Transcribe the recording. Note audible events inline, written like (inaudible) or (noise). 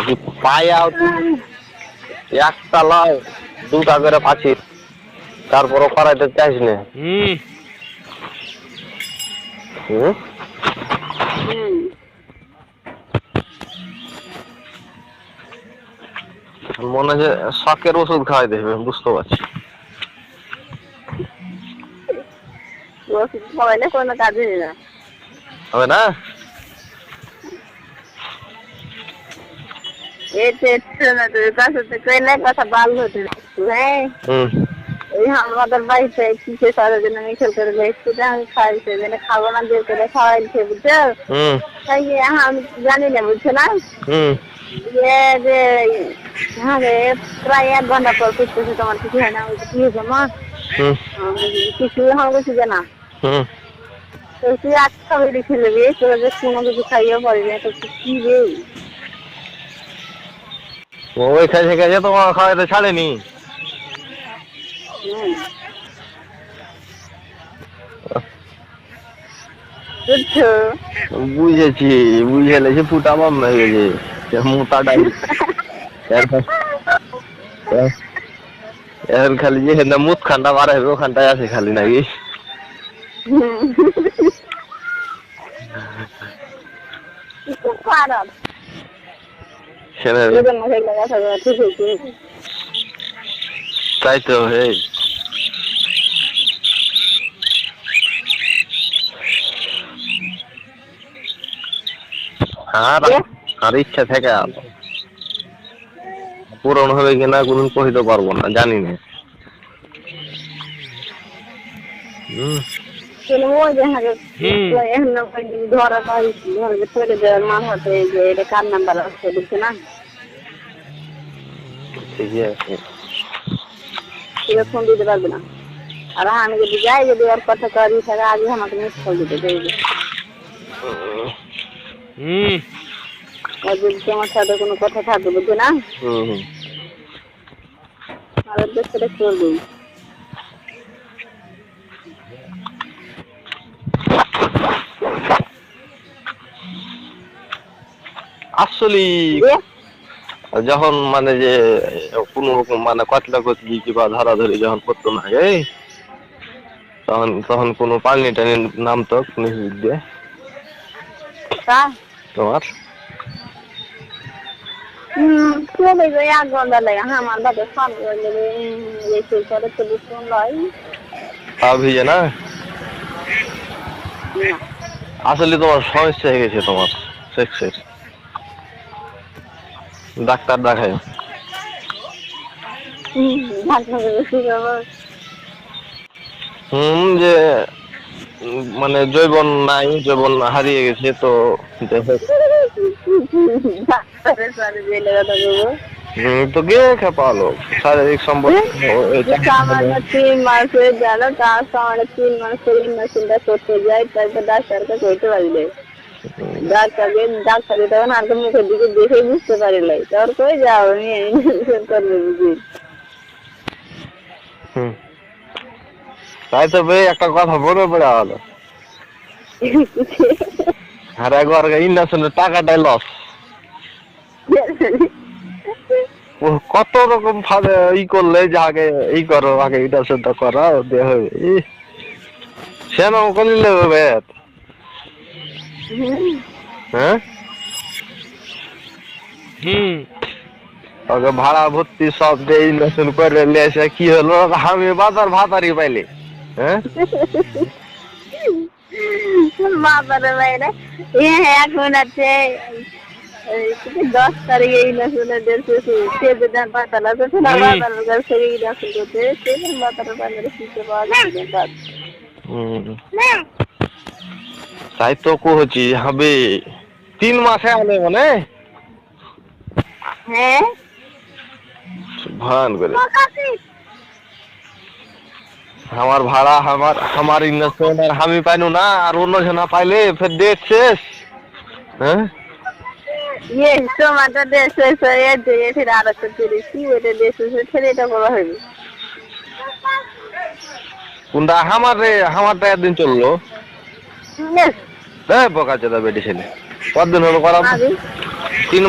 নাকি পায়া একটা লাও দুটা করে পাচ্ছি তারপরও করাইতে চাইস না। মনে হয় যে শখের ওষুধ খাওয়াই দেবে বুঝতে পারছি। ওষুধ খাওয়াইলে কোনো কাজে না। হবে না? আমাদের বাড়িতে কিসে সারার জন্য মিখেল করে গেছি আমি খাইছে যেন খাব না দিয়ে করে খাওয়াইছে বুঝছ? হুম। তাই কি, হ্যাঁ আমি জানি না বুঝছ না? হুম। ইয়ে যে রে প্রায় এক ঘণ্টা পর করতেছে তোমার কিছু হয় না কি হয়েছে মা? হুম। আমি বলছি, কিছু আমার কিছু জানা তুই আজকে বেরিয়ে খেলে তোরা যে কোনো কিছু খাইয়েও পারবি না তো কি রে? ওই তোমার খাওয়াইতে ছাড়েনি। বুঝেছি? বুঝে লেছি ফুটা বাম হয়ে গেছে এর- এর খালি যে হেন্দা মুখ বার হবে ওখানটায় আছে খালি নাকি (laughs) খারাপ সেনে দুজন মাসে কথা বলা ঠিক হয়েছে তাই তো হে আর আর ইচ্ছা থেকে পূরণ হবে কিনা কোনদিন কহিতে পারব না জানি না। হুম কিন্তু ওই যে হাগে হুম। এখন ধরা পাই ধরে যে ফেলে দেওয়ার মান হতে যে এটা কার নাম্বার আছে বুঝছে না? ঠিকই আছে। ফোন দিতে পারবে না। আর আমি যদি যাই যদি ওর কথা করি তাহলে আগে আমাকে মিস কল দিতে চাইবে হুম। আর যদি তোমার সাথে কোনো কথা থাকবে বুঝছে না? হুম। হুম আর করবে আসলে যখন মানে যে কোন রকম মানে কতলা কতলি কিংবা ধরাধরি যখন করতো না এই তখন তখন কোনো পানি টানি নামতো নিজ দিয়ে। তোমার? আসলে তোমার সমস্যা হয়ে গেছে তোমার সেক্সের ডাক্তার দেখায়। হুম যে মানে জৈবন নাই জৈবন হারিয়ে গেছে তো তো গে খেপালো শারীরিক সম্পর্ক তিন মাস গেল তার সামান্য তিন মাস মেশিনটা করতে যাই তারপর ডাক্তারকে করতে পারলে তাই তো ভাই একটা কথা গেল। আর একবার টাকাটাই লস কত রকম ভাবে ই করলে যে আগে ই করো আগে করাও দিয়ে হবে ই, সেন করলে হবে হ্যাঁ হুম ওকে ভাড়া ভর্তি সব দিয়ে ইন্ডাস্ট্রি করে নিয়ে এসে কি হলো আমি বাজার ভাতারি পাইলি হ্যাঁ বাবারে বাইরে এখন আছে এই কি দশ তারিখে এই নাচলে দেড়শো সে যেটা পাতাল আছে সেটা হুম। বাতালের কাছে এই নাচল করতে সেদিন বাতালের বাজারে তাই তো কহছি হবে তিন মাসে আনে মানে? হ্যাঁ। ভান করে। আমার ভাড়া আমার আমার আর আমি পাইনু না আর অন্য জনা পাইলে ফের ডেট শেষ। হ্যাঁ? ইয়ে দিয়ে ফির আরও ওইটা দেশে ফের এটা বলা কোনটা? আমার রে আমারটা একদিন চলল। বেশ হ্যাঁ বোকা চোদা বেটি ছেলে। কতদিন হলো করা তিন